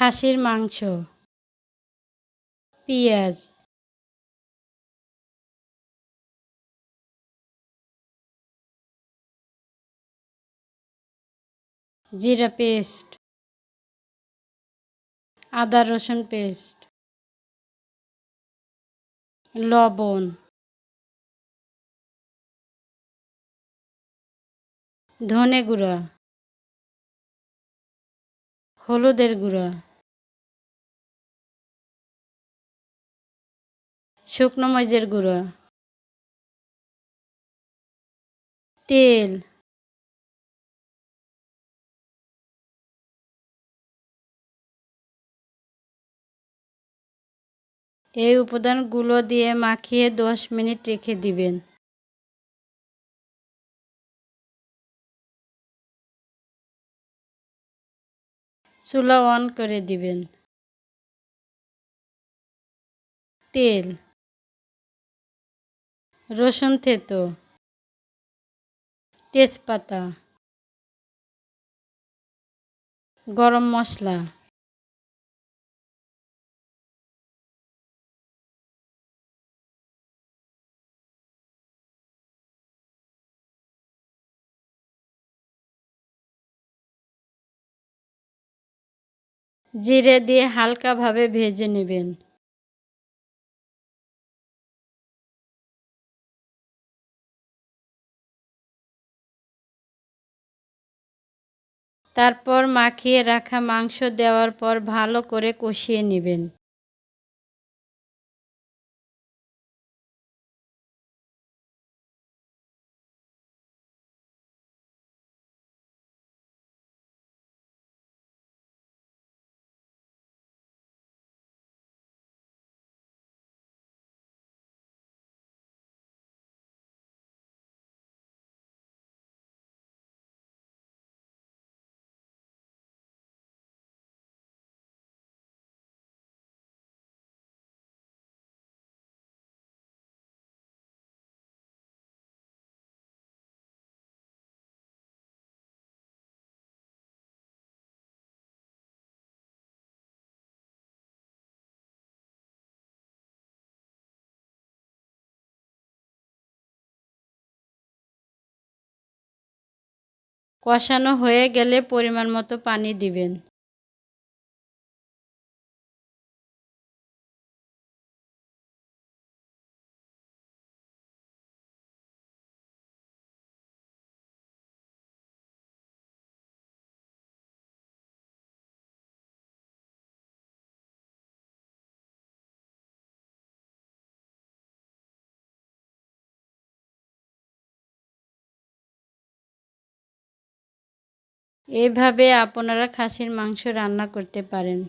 খাসির মাংস পেঁয়াজ জিরা পেস্ট আদা রসুন পেস্ট লবণ ধনে গুঁড়া হলুদের গুঁড়া। শুকনো মরিচের গুঁড়ো, তেল, এই উপাদানগুলো দিয়ে মাখিয়ে দশ মিনিট রেখে দিবেন। চুলা অন করে দিবেন। তেল। রসুন থেতো তেজপাতা গরম মশলা জিরে দিয়ে হালকাভাবে ভেজে নেবেন। তারপর মাখিয়ে রাখা মাংস দেওয়ার পর ভালো করে কষিয়ে নেবেন। কষানো হয়ে গেলে পরিমাণ মতো পানি দিবেন। এভাবে আপনারা খাসির মাংস রান্না করতে পারেন।